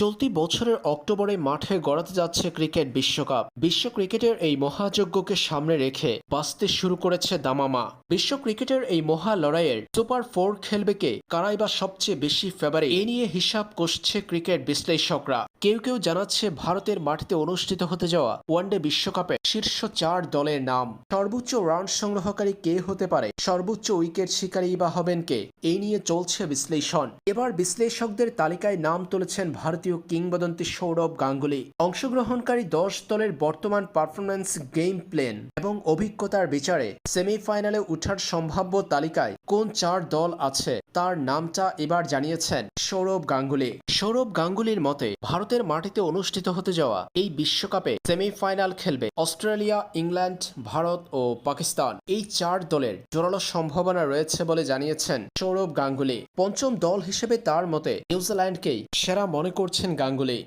চলতি বছরের অক্টোবরে মাঠে গড়াতে যাচ্ছে ক্রিকেট বিশ্বকাপ। বিশ্ব ক্রিকেটের এই মহাযজ্ঞকে সামনে রেখে বাঁচতে শুরু করেছে দামামা। বিশ্ব ক্রিকেটের এই মহা লড়াইয়ের সুপার ফোর খেলবে কে? কারাই বা সবচেয়ে বেশি ফেভারিট এ নিয়ে হিসাব কষছে ক্রিকেট বিশ্লেষকরা। কেউ কেউ জানাচ্ছে ভারতের মাটিতে অনুষ্ঠিত হতে যাওয়া ওয়ানডে বিশ্বকাপে শীর্ষ চার দলের নাম। সর্বোচ্চ রান সংগ্রহকারী কে হতে পারে? সর্বোচ্চ উইকেট শিকারী বা হবেন কে? এই নিয়ে চলছে বিশ্লেষণ। এবার বিশ্লেষকদের তালিকায় নাম তুলেছেন ভারতীয় কিংবদন্তি সৌরভ গাঙ্গুলি। অংশগ্রহণকারী দশ দলের বর্তমান পারফরম্যান্স গেম প্লেন এবং অভিজ্ঞতার বিচারে সেমিফাইনালে উঠার সম্ভাব্য তালিকায় কোন চার দল আছে? তার নামটা এবার জানিয়েছেন সৌরভ গাঙ্গুলি। সৌরভ গাঙ্গুলির মতে ভারতের মাটিতে অনুষ্ঠিত হতে যাওয়া এই বিশ্বকাপে সেমিফাইনাল খেলবে অস্ট্রেলিয়া, ইংল্যান্ড, ভারত ও পাকিস্তান। এই চার দলের জোরালো সম্ভাবনা রয়েছে বলে জানিয়েছেন সৌরভ গাঙ্গুলি। পঞ্চম দল হিসেবে তার মতে নিউজিল্যান্ডকেই সেরা মনে করছেন গাঙ্গুলি।